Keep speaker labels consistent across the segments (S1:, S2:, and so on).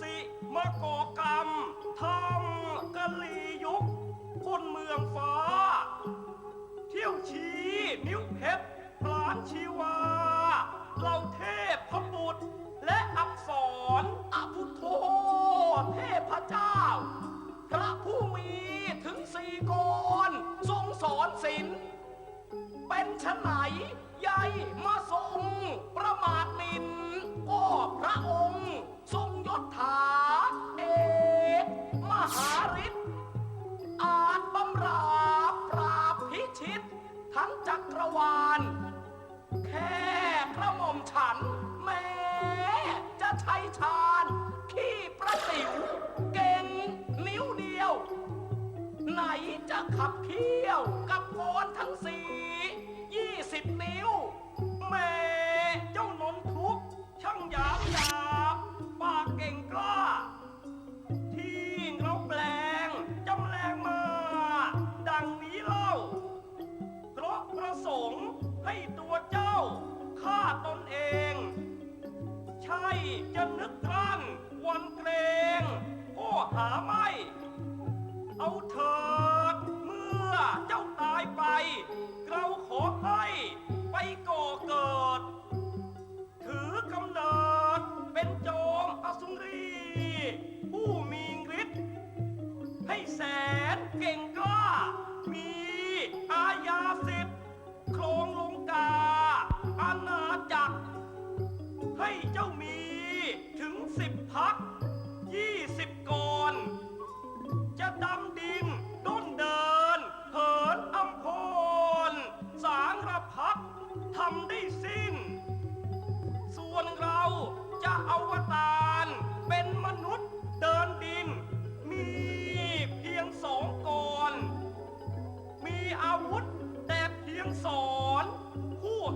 S1: สิมาก่อ
S2: กรรมทำกะลียุคคนเมืองฟ้า เที่ยวชี้นิ้วเพชรพลานชีวา เราเทพพบุตรและอักษร
S1: อภุโธเทพเจ้า พระผู้มีถึงสี่กรทรงสอนศิลเป็นชนไหนใหญ่มา วาลแค่กระหม่อมฉัน แม้จะใช้ชาญขี้ประสิว เก่งนิ้วเดียว ไหนจะขับ
S2: ขี่ จะนึกกลั้นวันเกรงก็หาไม่ เอาเถิดเมื่อเจ้าตายไป เราขอให้ไปก่อเกิด ถือกำเนิดเป็นโจมอสุรี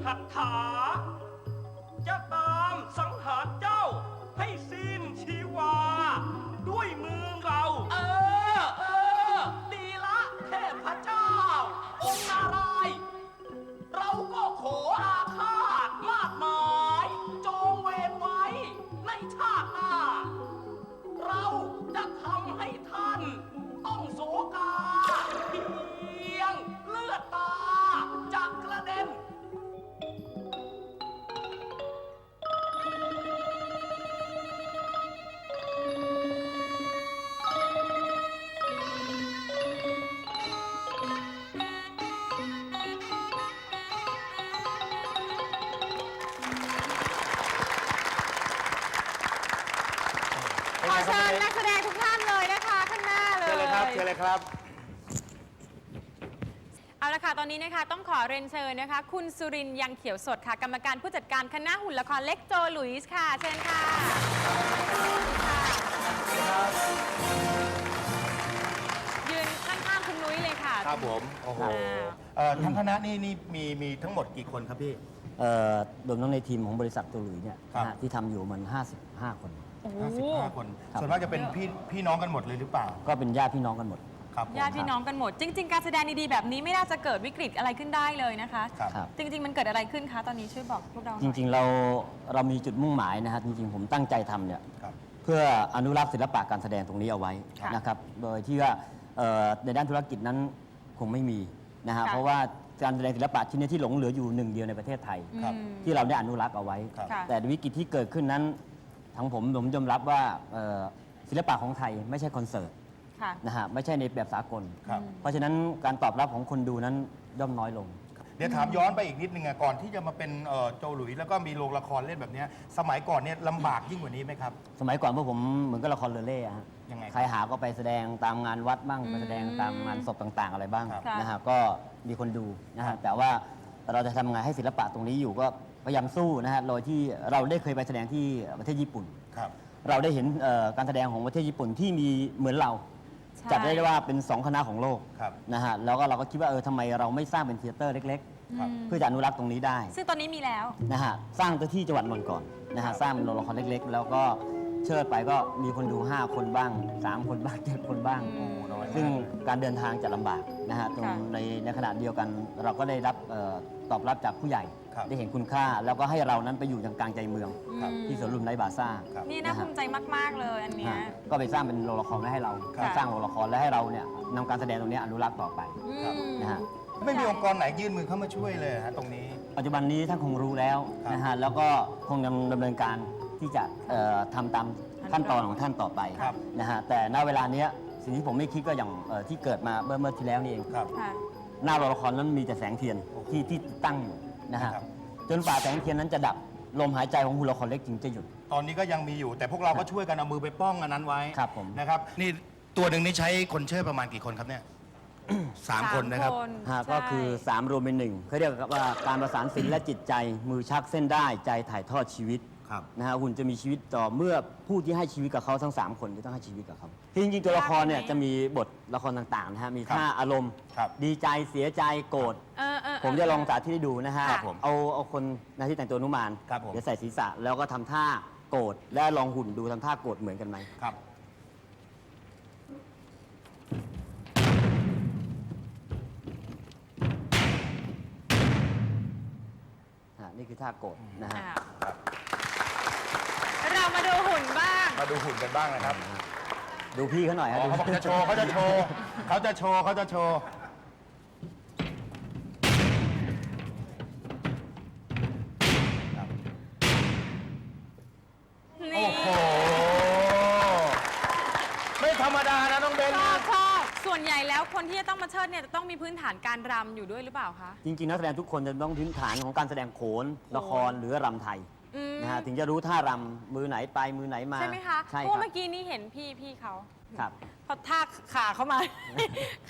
S2: ผู้หัตถา
S3: ขอเชิญนักแสดงทุกท่านเลยนะคะข้างหน้าเลย
S4: เชิญเลยครับเชิญเลยครับ
S3: เอาละค่ะ ตอนนี้นะคะต้องขอเรียนเชิญนะคะ คุณสุรินทร์ยังเขียวสดค่ะ กรรมการผู้จัดการคณะหุ่นละครเล็กโจหลุยส์ค่ะ เชิญค่ะยืนข้างๆคุณนุ้ยเลยค่ะ
S4: ครับผมโอ้โห
S3: อ่า
S4: เอ่อทั้งคณะนี่นี่มีมีทั้งหมดกี่คนครับพี่
S5: เอ่อรวมทั้งในทีมของบริษัทตัวหลุยเนี่ย
S4: ครับ
S5: นะฮะที่ทำอยู่มัน 55 คน
S3: โอ้โห
S4: 55 คน
S5: ครับ
S4: ส่วนมากจะเป็นพี่พี่น้องกันหมดเลยหรือเปล่า
S5: ก็เป็นญาติพี่น้องกันหมด
S4: ครับผม
S3: ญาติพี่น้องกันหมด จริง ๆ การแสดงดีๆแบบนี้ไม่น่าจะเกิดวิกฤตอะไรขึ้นได้เลยนะคะ
S4: ครับ
S5: ครับ
S3: จริง ๆ มันเกิดอะไรขึ้นคะตอนนี้ช่วยบอกพวกเราหน่
S5: จ
S3: อย
S5: ริง ๆ เราเรามีจุดมุ่งหมายนะฮะจริง ๆ ผมตั้งใจทำเนี่ย
S4: ครับ
S5: เพื่ออนุรักษ์ศิลปะการแสดงตรงนี้เอาไว้
S3: ค่ะ
S5: นะครับ โดยที่ว่าเอ่อในด้านธุรกิจนั้นคงไม่มีนะฮะ
S3: ค่ะ
S5: เพราะว่าการแสดงศิลปะชิ้นนี้ที่หลงเหลืออยู่หนึ่งเดียวในประเทศไทย
S4: ครับ
S3: อืม
S5: ที่เราได้อนุรักษ์เอาไว้
S4: ครับ
S3: ค่ะ
S5: แต่วิกฤตที่เกิดขึ้นนั้น ทั้งผมผมยอมรับว่าเอ่อศิลปะของไทยไม่ใช่คอนเสิร์ต
S3: ค่ะ
S5: นะฮะไม่ใช่ในแบบสากล
S4: ครับ
S5: เพราะฉะนั้นการตอบรับของคนดูนั้นย่อมน้อยลง
S4: เดี๋ยวถามย้อนไปอีกนิดนึงอะก่อนที่จะมาเป็นเอ่อโจหลุยแล้วก็มีโรงละครเล่นแบบเนี้ยสมัยก่อนเนี่ยลำบากยิ่งกว่านี้ไหมครับ
S5: สมัยก่อนพวกผมเหมือนกับละครเรือเล่อะฮะ
S4: ยังไงครับ
S5: ใครหาก็ไปแสดงตามงานวัดบ้าง
S3: อืม
S5: ไปแสดงตามงานศพต่างๆ อะไรบ้าง
S4: ครับ
S5: นะฮะก็มีคนดูนะฮะแต่ว่าเราจะทำไงให้ศิลปะตรงนี้อยู่ก็ พยายามสู้นะฮะโดยที่เราได้เคยไปแสดงที่ประเทศญี่ปุ่น
S4: ครับ
S5: เราได้เห็นเอ่อการแสดงของประเทศญี่ปุ่นที่มีเหมือนเรา
S3: ใช่
S5: จัดได้ว่าเป็น2คณะของโลก
S4: ครับ
S5: นะฮะแล้วก็เราก็คิดว่าเออทำไมเราไม่สร้างเป็นเทยเตอร์เล็ก
S4: ครับ
S5: ๆ เพื่อจะอนุรักษ์ตรงนี้ได้
S3: ซึ่งตอนนี้มีแล้ว
S5: นะฮะสร้างที่จังหวัดนนท์ก่อนนะฮะสร้างเป็นโรงละครเล็กๆ แล้วก็เชิดไปก็มีคนดู 5 คนบ้าง 3 คนบ้าง 7 คนบ้าง
S3: อืม
S4: โอ้น้อยมาก
S5: ซึ่งการเดินทางจะลำบากนะฮะตรง
S3: ค่ะ
S5: ในในขณะเดียวกันเราก็ได้รับเอ่อตอบรับจากผู้ใหญ่
S4: ครับ
S5: ได้เห็นคุณค่า แล้วก็ให้เรานั้นไปอยู่ยังกลางใจเมือง
S4: ครับ
S5: ที่สวนลุมไรบาซ่า
S4: ครับ
S3: นี่น่าภูมิใจมาก ๆ เลยอันเนี้ย
S5: ฮะก็ไปสร้างเป็นโรงละครไว้ให้เรา
S3: ครับ
S5: สร้างโรงละครและให้เราเนี่ยนำการแสดงตรงเนี้ยอนุรักษ์ต่อไป
S3: อื
S4: ครับ
S3: ม
S5: นะฮะ
S4: ไม่มีองค์กรไหนยื่นมือเข้ามาช่วยเลยฮะตรงนี้
S5: ปัจจุบันนี้ท่านคงรู้แล้ว
S4: ครับ
S5: นะฮะแล้วก็คงดำดำเนินการที่จะเอ่อทำตามขั้นตอนของท่านต่อไป
S4: ครับ
S5: นะฮะแต่ณเวลาเนี้ยสิ่งที่ผมไม่คิดก็อย่างเอ่อที่เกิดมาเมื่อเมื่อที่แล้วนี่เอง
S4: ครับ
S3: ค่ะ
S5: หน้าโรงละครนั้นมีแต่แสงเทียน
S4: โอ้โห
S5: ที่ที่ตั้งอยู่นะฮะ
S4: ครับ
S5: จนฝ่าแสงเทียนนั้นจะดับลมหายใจของหุ่นละครเล็กจึงจะหยุด
S4: ตอนนี้ก็ยังมีอยู่ แต่พวกเราก็ช่วยกันเอามือไปป้องอันนั้นไว้
S5: ครับผม
S4: นะครับ นี่ตัวหนึ่งนี่ใช้คนเชิดประมาณกี่คนครับเนี่ย สามคนนะครับ
S5: ฮะ
S3: ใช่
S5: ก็คือ 3 รวมเป็นหนึ่งเขาเรียกว่าการประสานศิลป์และจิตใจมือชักเส้นได้ใจถ่ายทอดชีวิต
S4: ครับ
S5: นะฮะหุ่นจะมีชีวิตต่อเมื่อผู้ที่ให้ชีวิตกับเขาทั้ง 3 คนที่ต้องให้ชีวิตกับเขาที่จริงๆตัวละครเนี่ยจะมีบทละครต่างๆนะฮะมี
S4: ครับ
S5: ท่าอารมณ์
S4: ครับ
S5: ดีใจเสียใจโกรธ
S3: เออเออเผ
S5: มจะลองสาธิตให้ดูนะฮะ
S3: ครับผม
S5: เอาเอาคนนะที่แต่งตัวอนุมาน
S4: ครับผม
S5: เดี๋ยวใส่ศีรษะแล้วก็ทำท่าโกรธและลองหุ่นดูทำท่าโกรธเหมือนกันไหม
S4: ครับ
S5: ฮะนี่คือท่าโกรธนะฮะ
S3: อะเรามาดูหุ่นบ้าง
S4: มาดูหุ่นกันบ้างนะครับ
S5: ดูพี่เขาหน่อย
S4: อ๋
S5: ฮะ
S4: อ
S5: ดู
S4: เขาบอกจะโชว์เขาจะโชว์เขาจะโชว์เขาจะโชว์ รรมดานะน้องเบน
S3: ชอบชอบส่วนใหญ่แล้วคนที่จะต้องมาเชิดเนี่ยจะต้องมีพื้นฐานการรำอยู่ด้วยหรือเปล่าคะ
S5: จริง ๆ นักแสดงทุกคนจะต้องพื้นฐานของการแสดงโขน ละครหรือรำไทย
S3: อืม
S5: นะฮะถึงจะรู้ท่ารำมือไหนไปมือไหนมา
S3: ใช่ไหมคะ
S5: ใช่
S3: เพ
S5: ค
S3: ราะ
S5: รับ
S3: ว่าเมื่อกี้นี้เห็นพี่พี่เขา
S5: ครับ
S3: พอท่าขาเข้ามา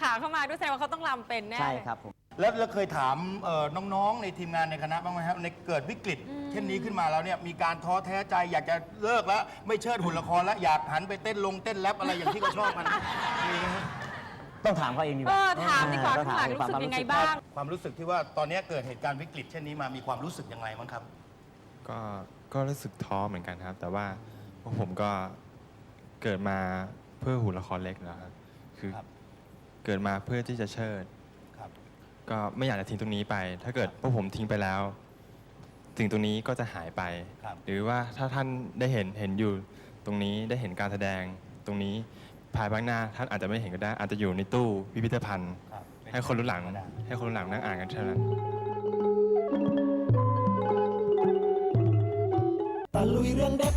S3: ขาเข้ามาด้วยแสดงว่าเขาต้องรำเป็นแน่
S5: ใช่
S3: เลย
S5: ครับผม
S4: แล้วเราเคยถามเอ่อน้องๆ ในทีมงานในคณะบ้างไหมครับในเกิดวิกฤต เช่นนี้ขึ้นมาแล้วเนี่ยมีการท้อแท้ใจอยากจะเลิกแล้ว ไม่เชิดหุ่นละครแล้วอยากหันไปเต้นลงเต้นแรปอะไรอย่างที่เขาชอบกันมีไหมฮะ
S5: ต้องถามเขาเองดีก
S3: เอ
S5: ว่า
S3: อถามดีกว่า
S5: ต้อง
S3: ข้างหลัง
S5: เอ
S3: รู้สึก
S5: ความ
S3: ยังไง
S5: รู้
S3: บ้าง
S4: ความรู้สึกที่ว่าตอนนี้เกิดเหตุการณ์วิกฤต เช่นนี้มามีความรู้สึกยังไงบ้างครับ
S6: ก็ก็รู้สึกท้อเหมือนกันครับ แต่ว่าพวกผมก็เกิดมาเพื่อหุ่นละครเล็กแล้วครับ คือ
S4: ครับ
S6: เกิดมาเพื่อที่จะเชิด
S4: ครับ
S6: ก็ไม่อยากจะทิ้งตรงนี้ไป ถ้าเกิดพวกผมทิ้งไปแล้ว สิ่งตรงนี้ก็จะหายไป
S4: ครับ
S6: หรือว่าถ้าท่านได้เห็นเห็นอยู่ตรงนี้ได้เห็นการแสดงตรงนี้ภายภาคหน้าท่านอาจจะไม่เห็นก็ได้ อาจจะอยู่ในตู้พิพิธภัณฑ์
S4: ครับ
S6: ให้คนรุ่นหลัง
S4: ธรรมดา
S6: ให้คนรุ่นหลังนั่งอ่านกันเท่านั้น
S7: ตะลุยเรื่องเด็ด